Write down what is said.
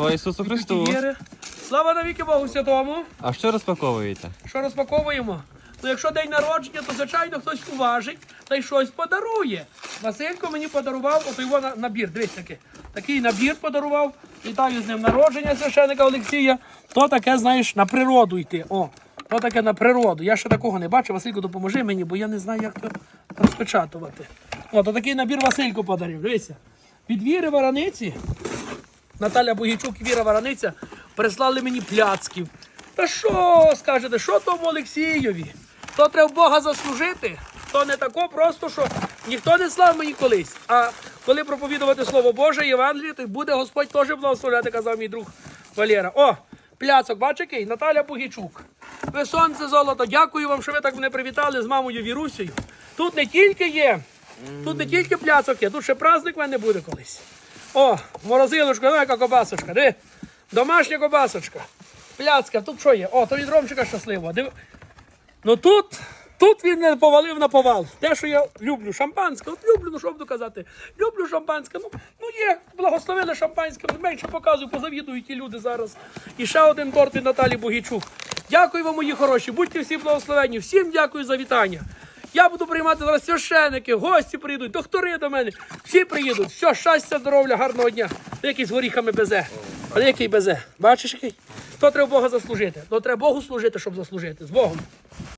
Слава Ісусу Христу! Віри. Слава навіки Богу Святому. А що розпаковуєте? Що розпаковуємо? Ну, якщо день народження, то звичайно хтось уважить та й щось подарує. Василько мені подарував от його набір. Дивись такий. Такий набір подарував. Вітаю з ним народження священика Олексія. То таке, знаєш, на природу йти. О, то таке на природу. Я ще такого не бачив. Василько, допоможи мені, бо я не знаю, як то розпечатувати. О, то такий набір Василько подарив. Дивися. Від віри вараниці Наталя Богійчук і Віра Вараниця прислали мені пляцків. Та що скажете, що тому Олексійові? То треба Бога заслужити, то не тако просто, що ніхто не слав мені колись. А коли проповідувати Слово Боже, Євангеліє, то буде Господь теж благословляти, казав мій друг Валера. О, пляцок, бач який? Наталя Богійчук. Ви сонце золото, дякую вам, що ви так мене привітали з мамою Вірусею. Тут не тільки є, тут не тільки пляцок є, тут ще праздник в мене буде колись. О, морозилочка, ну яка кобасочка, диви. Домашня кобасочка. Пляцка, тут що є? О, то від Ромчика щасливо. Ну тут, тут він не повалив на повал. Те, що я люблю, шампанське, от люблю, ну що буду казати. Люблю шампанське. Ну, ну є, благословили шампанське, менше показую, позавідують ті люди зараз. І ще один торт від Наталі Богічук. Дякую вам, мої хороші, будьте всі благословені. Всім дякую за вітання. Я буду приймати зараз священики, гості прийдуть, доктори до мене. Всі приїдуть. Все, щастя, здоров'я, гарного дня. Який з горіхами безе. А який безе? Бачиш який? То треба Бога заслужити. То треба Богу служити, щоб заслужити. З Богом.